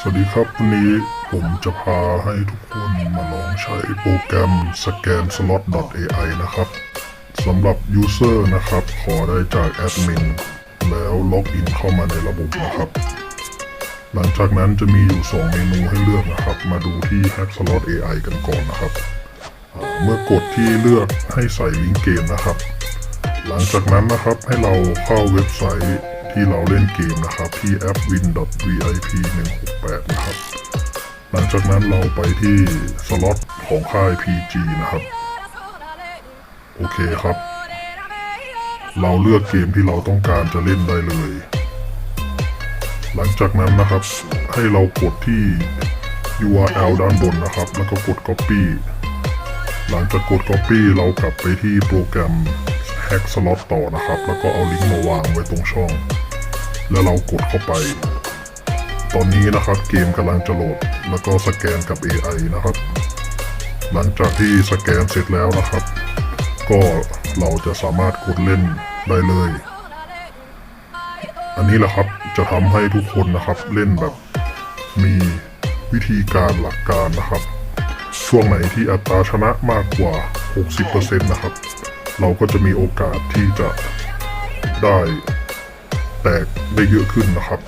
สวัสดีครับวันนี้ผมจะพาให้ทุกคนมาลองใช้โปรแกรม scan slot AI นะครับสำหรับ user นะครับ ขอได้จากแอดมินแล้วล็อกอินเข้ามาในระบบนะครับ หลังจากนั้นจะมีอยู่ 2 เมนูให้เลือกนะครับ มาดูที่ Hack Slot AI กันก่อนนะครับ เมื่อกดที่เลือกให้ใส่ลิงก์เกมนะครับ หลังจากนั้นนะครับให้เราเข้าเว็บไซต์ ที่เราเล่นเกมนะครับที่ appwin.vip168 นะครับ หลังจากนั้นเราไปที่สล็อตของค่าย PG นะครับ โอเคครับ เราเลือกเกมที่เราต้องการจะเล่นได้เลย หลังจากนั้นนะครับ ให้เรากดที่ URL ด้านบนนะครับ แล้วก็กด Copy หลังจากกด Copy เรากลับไปที่โปรแกรม Hack Slot ต่อนะครับ แล้วก็เอาลิงก์มาวางไว้ตรงช่อง แล้วเรากดเข้าไป ตอนนี้นะครับเกมกำลังจะโหลด แล้วก็สแกนกับ AI นะครับ หลังจากที่สแกนเสร็จแล้วนะครับ ก็เราจะสามารถกดเล่นได้เลย อันนี้แหละครับจะทำให้ทุกคนนะครับเล่นแบบมีวิธีการหลักการนะครับ ช่วงไหนที่อัตราชนะมากกว่า 60%นะครับ เราก็จะมีโอกาสที่จะได้แตกได้เยอะขึ้นนะครับ